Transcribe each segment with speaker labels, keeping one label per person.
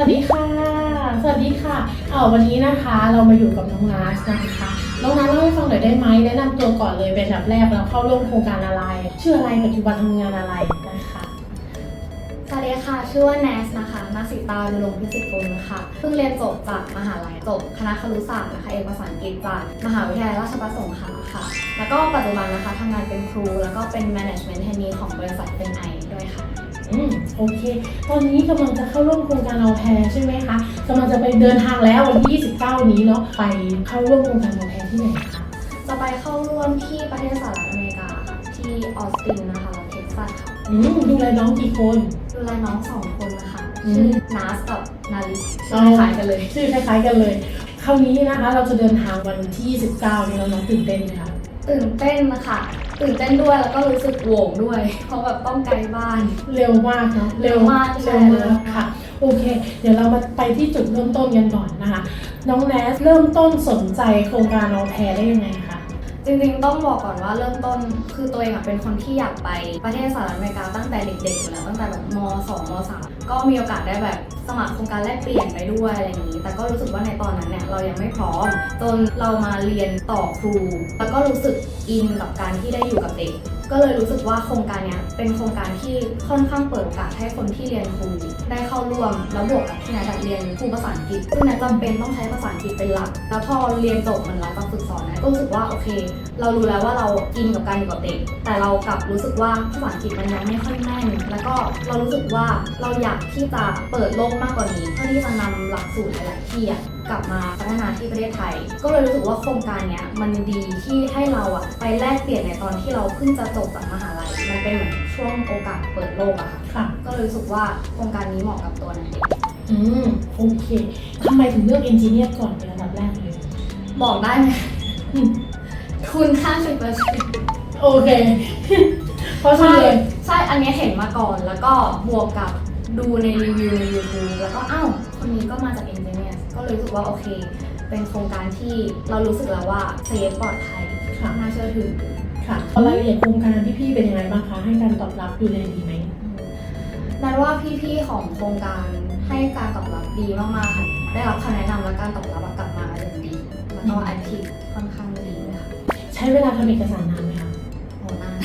Speaker 1: วัสดีค่ะ สวัสดีค่ะ เอ่อวันนี้นะคะเรามาอยู่กับน้องนัสนะคะ น้องนัสเล่าให้ฟังหน่อยได้ไหมแนะนำตัวก่อนเลยเป็นอันดับแรกแล้วเข้าร่วมโครงการอะไร ชื่ออะไรปัจจุบันทำงานอะไรนะคะ
Speaker 2: สวัสดีค่ะ ชื่อว่าแนสนะคะนักศิตานุรงพิสิทธิ์กุลค่ะ เพิ่งเรียนจบจากมหาลัยจบคณะครุศาสตร์นะคะเอกภาษาอังกฤษจากมหาวิทยาลัยราชภัฏสงขลาค่ะ แล้วก็ปัจจุบันนะคะทำงานเป็นครูแล้วก็เป็น management trainee ของบริษัทเป็นไอด้วยค่ะ
Speaker 1: อืมโอเค ตอนนี้กำลังจะเข้าร่วมโครงการเอาแพรใช่ไหมคะกำลังจะไปเดินทางแล้ววันที่ 29 นี้เนาะไปเข้าร่วมโครงการเอาแพรที่ไหนคะ
Speaker 2: จะไปเข้าร่วมที่ประเทศสหรัฐอเมริกาค่ะที่ออสตินนะคะเท็กซัสค่ะ
Speaker 1: อืมดูแลน้องกี่คน
Speaker 2: ดูแลน้องสองคนนะคะ
Speaker 1: อืม
Speaker 2: ชื่อนัสกับนาลิชื่อคล้ายๆกันเลย
Speaker 1: ชื่อคล้ายๆกันเลย คราวนี้นะคะเราจะเดินทางวันที่ 29 นี้แล้วน้องตื่นเต้นไหมคะ
Speaker 2: ตื่นเต้นนะคะ ตื่นเต้นด้วยแล้วก็รู้สึกโหวงด้วย เพราะแบบต้องไกลบ้าน
Speaker 1: เร็วมากเนาะ
Speaker 2: เร็วมากใช่
Speaker 1: เร็วมากค่ะ โอเค เดี๋ยวเรามาไปที่จุดเริ่มต้นกันก่อนนะคะ น้องแนสเริ่มต้นสนใจโครงการเอาแพรได้ยังไงคะ
Speaker 2: จริงๆ ต้องบอกก่อนว่าเริ่มต้นคือตัวเองอะเป็นคนที่อยากไปประเทศสหรัฐอเมริกาตั้งแต่เด็กๆอยู่แล้วตั้งแต่แบบม2ม3ก็มีโอกาสได้แบบสมัครโครงการแลกเปลี่ยนไปด้วยอะไรอย่างนี้ แต่ก็รู้สึกว่าในตอนนั้นเนี่ยเรายังไม่พร้อม จนเรามาเรียนต่อครู แล้วก็รู้สึกอินกับการที่ได้อยู่กับเด็ก ก็เลยรู้สึกว่าโครงการเนี้ยเป็นโครงการที่ค่อนข้างเปิดโอกาสให้คนที่เรียนครูได้เข้าร่วมแล้วบวกกับที่นัทเรียนครูภาษาอังกฤษซึ่งนัทจำเป็นต้องใช้ภาษาอังกฤษเป็นหลัก แล้วพอเรียนจบมันรับมาฝึกสอนนะก็รู้สึกว่าโอเค เรารู้แล้วว่าเราอินกับการอยู่กับเด็กแต่เรากลับรู้สึกว่าภาษาอังกฤษมันยังไม่ค่อยแน่นแล้วก็เรารู้สึกว่าเราอยากที่จะเปิดโลกมากกว่านี้เพื่อที่จะนำหลักสูตรหลายๆที่อะ กลับมาพัฒนาที่ประเทศไทย ก็เลยรู้สึกว่าโครงการเนี้ยมันดีที่ให้เราอะไปแลกเปลี่ยนในตอนที่เราเพิ่งจะจบจากมหาลัย มันเป็นเหมือนช่วงโอกาสเปิดโลกอะค่ะ
Speaker 1: ค่ะ
Speaker 2: ก็เลยรู้สึกว่าโครงการนี้เหมาะกับตัวนันเอง
Speaker 1: อืมโอเคทำไมถึงเลือกเอนจิเนียร์ก่อนเป็นอันดับแรกเลย
Speaker 2: บอกได้ไหม
Speaker 1: อืม
Speaker 2: คุณค่าสิบเปอร์เซ็นต์
Speaker 1: โอเคเพราะฉะ
Speaker 2: ใช่
Speaker 1: นั้นเลย
Speaker 2: ใช่อันนี้เห็นมาก่อนแล้วก็บวกกับดูในรีวิวใน YouTube แล้วก็อ้าวคนนี้ก็มาจาก Engineer ก็เลยรู้สึกว่าโอเค เป็นโครงการที่เรารู้สึกแล้วว่าเซฟปลอดภัย
Speaker 1: ค่ะ
Speaker 2: น่าเชื่อถือ
Speaker 1: ค่ะรายละเอียดโครงการพี่ๆเป็นยังไงบ้างคะ ให้การตอบรับดูแลดีไหม
Speaker 2: นันว่าพี่ๆของโครงการให้การตอบรับดีมากๆค่ะ ได้รับคำแนะนำและการตอบรับกลับมาอย่างดี แล้วก็
Speaker 1: อืม
Speaker 2: แอคทีฟค่อนข้างดีเลยค่ะ
Speaker 1: ใช้เวลาทำเอกสารนานไหมคะ
Speaker 2: โหนาน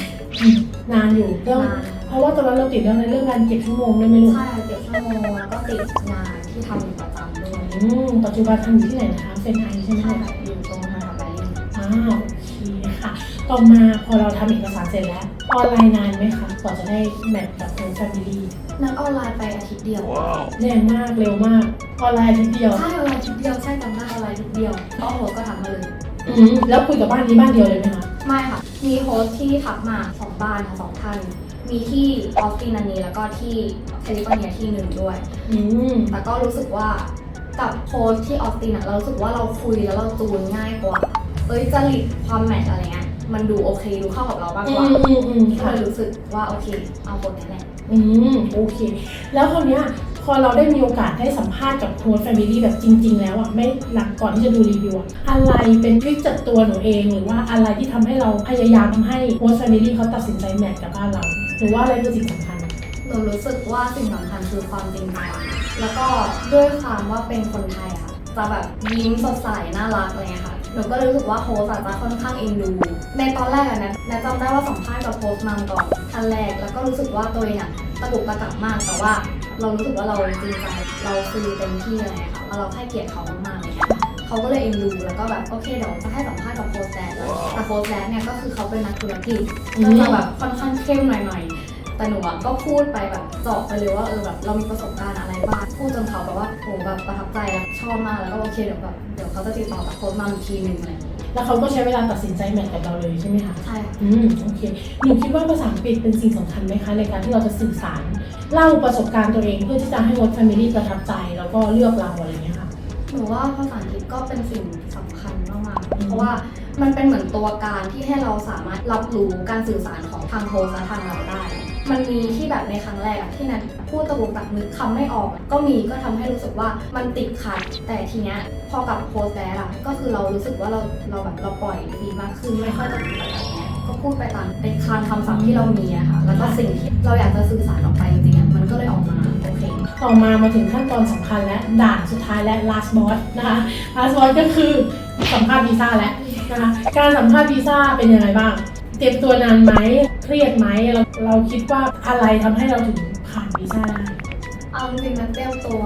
Speaker 1: อืมนานอยู่เรื่อง
Speaker 2: นาน
Speaker 1: เพราะว่าตอนนั้นเราติดเรื่องในเรื่องการเก็บชั่วโมงด้วยไหมลูก
Speaker 2: ใช่ เก็บชั่วโมงแล้วก็ติดงานที่ทำอยู่ ประจำด้วย
Speaker 1: อืมปัจจุบันทำอยู่ที่ไหนนะคะเซนไอใช่ไหม
Speaker 2: ใช่
Speaker 1: คะ
Speaker 2: ค่ะอยู่ตรงทางทับแบริ่ง
Speaker 1: อ้าวโอเคค่ะ ต่อมาพอเราทำเอกสารเสร็จแล้ว ออนไลน์นานไหมคะกว่าจะได้แมทกับโค้ชแฟมิลี่
Speaker 2: นัดออนไลน์ไปอาทิตย์เดียว
Speaker 1: แรงมากเร็วมาก ออนไลน์อาทีเดียว
Speaker 2: ใช่ออนไลน์อาทิตย์เดียวใช่จำได้ออนไลน์อาทิตย์เดียวก็โฮสต์ก็ทักมาเลย
Speaker 1: อืมแล้วคุยกับบ้านนี้บ้านเดียวเลยไหมคะ
Speaker 2: ไม่ค่ะ มีโฮสต์ที่ทักมาสองบ้านค่ะสองท่าน มีที่ออสตินอันนี้แล้วก็ที่แคลิฟอร์เนียที่หนึ่งด้วย
Speaker 1: อืม
Speaker 2: แต่ก็รู้สึกว่า กับโฮสต์ที่ออสตินอะเรารู้สึกว่าเราคุยแล้วเราจูนง่ายกว่า เอ้ยจริตความแมทอะไรเงี้ยมันดูโอเคดูเข้ากับเรามาก
Speaker 1: อื
Speaker 2: กว่า
Speaker 1: มอืมอืม
Speaker 2: ก็
Speaker 1: ค่ะ
Speaker 2: เลยรู้สึกว่าโอเค เอาคนนี้แหละ
Speaker 1: อืมโอเค แล้วคราวเนี้ยพอเราได้มีโอกาสได้สัมภาษณ์กับโค้ชแฟมิลี่แบบจริง ๆ แล้วอะไม่หลังก่อนที่จะดูรีวิวอะอะไรเป็นทริคจากตัวหนูเอง หรือว่าอะไรที่ทำให้เราพยายามทำให้โค้ชแฟมิลี่เขาตัดสินใจแมทกับบ้านเรา หรือว่าอะไรคือสิ่งสำคัญ
Speaker 2: ห นูรู้สึกว่าสิ่งสำคัญคือความจริงใจแล้วก็ด้วยความว่าเป็นคนไทยอะค่ะจะแบบยิ้มสดใสน่ารักอะไรเงี้ยค่ะหนูก็เลยรู้สึกว่าโฮสอะจจะค่อนข้างเอ็นดู ในตอนแรกอะนะนะจำได้ว่าสัมภาษณ์กับโฮสต์มังก่อนท่านแรกแล้วก็รู้สึกว่าตัวเองอะตะกุกตะกักมากแต่ว่า เรารู้สึกว่าเราจริงใจเราคือเต็มที่อะไรเงี้ยค่ะแล้วเราให้เกียรติเขามากๆอะไรเงี้ยเขาก็เลยเอ็นดูแล้วก็แบบโอเคเดี๋ยวจะให้สัมภาษณ์กับโฮสต์แดนแล้วแต่โฮสต์แดนเนี่ยก็คือเขาเป็นนักธุรกิจก็จะแบบค่อนข้างเข้มหน่อยๆ แต่หนูอะก็พูดไปแบบเจาะไปเลยว่าเออแบบเรามีประสบการณ์อะไรบ้างพูดจนเขาแบบว่าโหแบบประทับใจอะชอบมากแล้วก็โอเคเดี๋ยวแบบเดี๋ยวเขาจะติดต่อกับโค้ชมาอีกทีหนึ่งอะไรอย่างเงี้ย
Speaker 1: แล้วเขาก็ใช้เวลาตัดสินใจแมทกับเราเลยใช่ไหมคะ
Speaker 2: ใช่ค่ะ
Speaker 1: อืมโอเคหนูคิดว่าภาษาอังกฤษเป็นสิ่งสำคัญไหมคะในการที่เราจะสื่อสารเล่าประสบการณ์ตัวเองเพื่อที่จะให้วอตแฟมิลี่ประทับใจแล้วก็เลือกเราอะไรอย่างเงี้ยค่ะ
Speaker 2: หนูว่าภาษาอังกฤษก็เป็นสิ่งสำคัญมาก
Speaker 1: อืม
Speaker 2: ๆเพราะว่ามันเป็นเหมือนตัวการที่ให้เราสามารถรับรู้การสื่อสารของทางโฮสต์และทางเราได้ มันมีที่แบบในครั้งแรกอะที่นัทพูดตะกุกตักนึกคำไม่ออก ก็มีก็ทำให้รู้สึกว่ามันติดขัด แต่ทีเนี้ยพอกับโพสแดอะก็คือเรารู้สึกว่าเราเราแบบเราปล่อยฟรีมากขึ้นไม่ค่อยตะกุกตะกักเนี้ยก็พูดไปตามเป็นคำคำศัพท์ที่เรามีอะค่ะแล้วก็สิ่งที่เราอยากจะสื่อสารออกไปจริงๆมันก็เลยออกมาโอเค
Speaker 1: ต่อมามาถึงขั้นตอนสำคัญและด่านสุดท้ายและ last boss นะคะ last boss ก็คือสัมภาษณ์วีซ่าแล้วนะคะการสัมภาษณ์วีซ่าเป็นยังไงบ้าง เตรียมตัวนานไหมเครียดไหมเราเราคิดว่าอะไรทำให้เราถึงผ่านวีซ่าได้
Speaker 2: เอาจริงๆนัดเตรียมตัว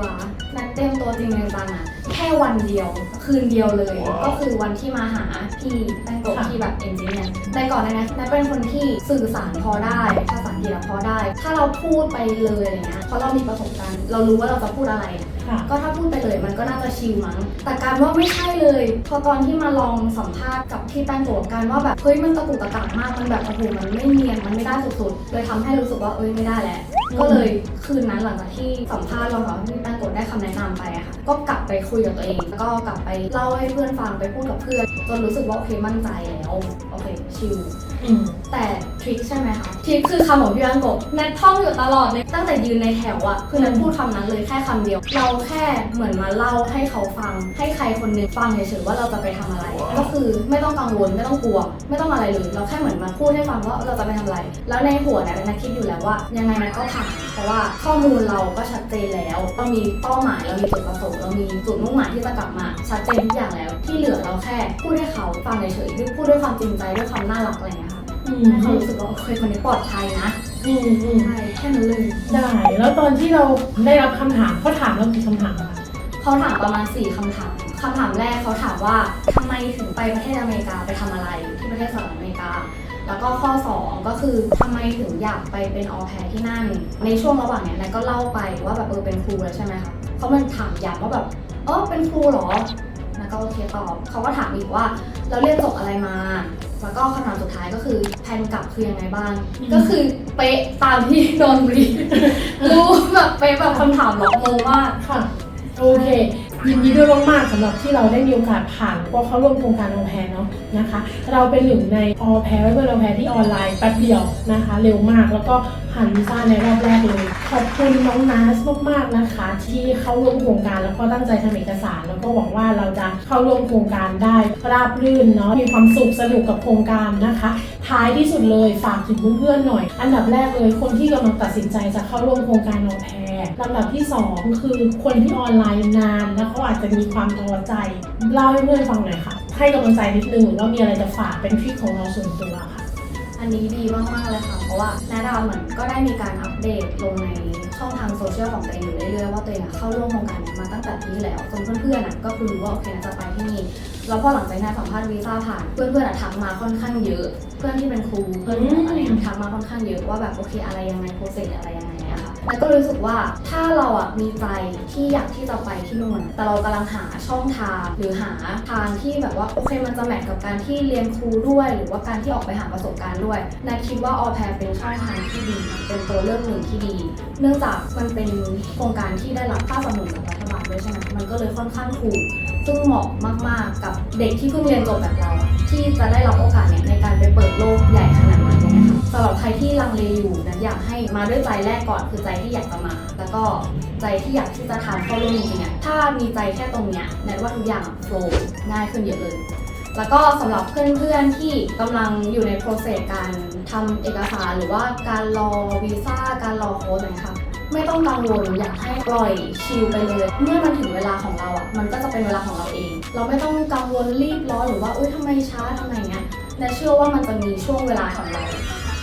Speaker 2: นัดเตรียมตัวจริงจังๆอะแค่วันเดียวคืนเดียวเลยก็คือวันที่มาหาพี่แป้งโกะ
Speaker 1: ค่ะ
Speaker 2: ที่แบบเอนจิเนียร์แต่ก่อนหนานั้นนัดเป็นคนที่สื่อสารพอได้ภาษาอังกฤษอะพอได้ ถ้าเราพูดไปเลยอะไรเงี้ยเพราะเรามีประสบการณ์ เรารู้ว่าเราจะพูดอะไรอะ
Speaker 1: ค่ะ
Speaker 2: ก็ถ้าพูดไปเลยมันก็น่าจะชิลมั้ง แต่การว่าไม่ใช่เลย พอตอนที่มาลองสัมภาษณ์กับที่แป้งโกะการว่าแบบเฮ้ยมันตะกุกตะกักมาก มันแบบโอ้โหมันไม่เนียน มันไม่ได้สุดๆ เลยทำให้รู้สึกว่าเอ้ยไม่ได้แล้ว ก็เลยคืนนั้นหลังจากที่สัมภาษณ์เรากับพี่แป้งโกะได้คำแนะนำไปอะค่ะ ก็กลับไปคุยกับตัวเอง แล้วก็กลับไปเล่าให้เพื่อนฟังไปพูดกับเพื่อนจนรู้สึกว่าโอเคมั่นใจแล้วโอเคชิล
Speaker 1: อืม
Speaker 2: แต่ท ริคใช่ไหมคะทริคคือคำของพี่อังโกะแนทท่องอยู่ตลอดเลยตั้งแต่ยืนในแถวอะคือแนทพูดคำนั้นเลยแค่คำเดียว เราแค่เหมือนมาเล่าให้เขาฟัง ให้ใครคนหนึงฟังเฉยๆว่าเราจะไปทำอะไร ก็คือไม่ต้องกังวลไม่ต้องกลัว ไม่ต้องอะไรเลยเราแค่เหมือนมาพูดให้ฟังว่าเราจะไปทำอะไร แล้วในหัวเนี่ยแนทคิดอยู่แล้วว่า ยังไงแนทก็ผ่านเพราะว่าข้อมูลเราก็ชัดเจนแล้วเรามีเป้าหมายเรามีจุดประสงค์เรามีจุดมุ่งหมายที่จะกลับมาชัดเจนทุกอย่างแล้ว ที่เหลือเราแค่พูดให้เขาฟังเฉยๆพูดด้วยความจริงใจด้วยความน่ารักอะไรอย่างเงี้ยค่ะ
Speaker 1: อืม
Speaker 2: ให้เขารู้สึกว่าโอเคคนนี้ปลอดภัยนะ
Speaker 1: อืมอืม
Speaker 2: ใช่แค่นั้นเลย
Speaker 1: ได้ แล้วตอนที่เราได้รับคำถามเขาถามเรากี่คำถามอะคะ
Speaker 2: เขาถามประมาณ4คำถามคำถามแรกเขาถามว่าทำไมถึงไปประเทศอเมริกาไปทำอะไรที่ประเทศสหรัฐอเมริกา แล้วก็ข้อ 2 ก็คือทำไมถึงอยากไปเป็นออแพรที่นั่น ในช่วงระหว่างเนี้ยนายก็เล่าไปว่าแบบเออเป็นครูแล้วใช่ไหมคะเขามันถามย้ำว่าแบบเออเป็นครูเหรอ แล้วก็โอเคตอบเขาก็ถามอีกว่า เราเรียนจบอะไรมา แล้วก็คำถามสุดท้ายก็คือแผนกลับคือยังไงบ้าง ก็คือเป๊ะตามที่โดนบรีฟรู้แบบเป๊ะแบบคำถามล็อกโมงมาก
Speaker 1: ค่ะ โอเค ยินดีด้วยมากๆสำหรับที่เราได้มีโอกาสผ่านวก็เข้าร่วมโครงการออแพรเนาะนะคะ เราเป็นหนึ่งในออแพรเพื่อนออแพรที่ออนไลน์แป๊บเดียวนะคะ เร็วมากแล้วก็ผ่านวีซ่าในรอบแรกเลย ขอบคุณน้องนัสมากๆนะคะ ที่เข้าร่วมโครงการแล้วก็ตั้งใจทำเอกสาร แล้วก็หวังว่าเราจะเข้าร่วมโครงการได้ราบรื่นเนาะมีความสุขสนุกกับโครงการนะคะ ท้ายที่สุดเลยฝากถึงเพื่อนๆหน่อย อันดับแรกเลยคนที่กำลังตัดสินใจจะเข้าร่วมโครงการออแพร ลำดับที่สองคือคนที่ออนไลน์นานแล้วเขาอาจจะมีความท้อใจเล่าให้เพื่อนฟังหน่อยค่ะ ให้กำลังใจนิดนึงว่ามีอะไรจะฝากเป็นทริคของเราส่วนตัวค่ะ
Speaker 2: อันนี้ดีมากๆเลยค่ะ เพราะว่านาดาวเหมือนก็ได้มีการอัปเดตลงในช่องทางโซเชียลของตัวเองอยู่เรื่อยๆว่าตัวเองเข้าร่วมโครงการนี้มาตั้งแต่ปีที่แล้วจนเพื่อนๆก็คือรู้ว่าโอเคนะจะไปที่นี่ แล้วพอหลังจากนั้นสัมภาษณ์วีซ่าผ่าน เพื่อนๆอะทักมาค่อนข้างเยอะ เพื่อนที่เป็นครูเพื่อนอะไรทักมาค่อนข้างเยอะว่าแบบโอเคอะไรยังไงโปรเซสอะไรยังไงอะค่ะแล้วก็รู้สึกว่าถ้าเราอะมีใจที่อยากที่จะไปที่นู่นแต่เรากำลังหาช่องทางหรือหาทางที่แบบว่าโอเคมันจะแมทกับการที่เรียนครูด้วย หรือว่าการที่ออกไปหาประสบการณ์ด้วยนาคิดว่าออแพรเป็นช่องทางที่ดีเป็นตัวเลือกหนึ่งที่ดี เนื่องจากมันเป็นโครงการที่ได้รับค่าสนับสนุนจากรัฐบาลด้วยใช่ไหมมันก็เลยค่อนข้างถูก ซึ่งเหมาะมากๆ กับเด็กที่เพิ่งเรียนจบแบบเราอะที่จะได้รับโอกาสเนี่ยในการไปเปิดโลกใหญ่ขนาดนี้นะคะสำหรับใครที่ลังเลอยู่นะอยากให้มาด้วยใจแรกก่อนคือใจที่อยากจะมา แล้วก็ใจที่อยากที่จะทำเข้าร่วมจริงๆอะถ้ามีใจแค่ตรงเนี้ยแนทว่าทุกอย่างโฟล์ง่ายขึ้นเยอะเลยแล้วก็สำหรับเพื่อนๆที่กำลังอยู่ในโปรเซสการทำเอกสารหรือว่าการรอวีซ่าการรอโค้ดนะคะ ไม่ต้องกังวลอยากให้ปล่อยชิลไปเลย เมื่อมันถึงเวลาของเราอะมันก็จะเป็นเวลาของเราเอง เราไม่ต้องกังวลรีบร้อนหรือว่าอุ้ยทำไมช้าทำไมเงี้ยแนทเชื่อว่ามันจะมีช่วงเวลาของเรา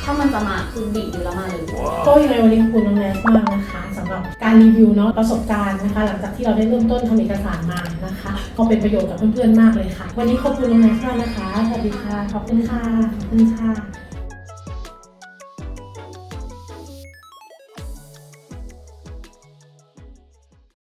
Speaker 2: ถ้ามันจะมาคือบีบอยู่แล้วมาเลย
Speaker 1: ก็ยังไงวันนี้ขอบคุณน้องแนสมากนะคะสำหรับการรีวิวเนาะประสบการณ์นะคะ หลังจากที่เราได้เริ่มต้นทำเอกสารมานะคะ ก็เป็นประโยชน์กับเพื่อนๆมากเลยค่ะ วันนี้ขอบคุณน้องแนสมากนะคะสวัสดีค่ะขอบคุณค่ะขอบคุณค่ะ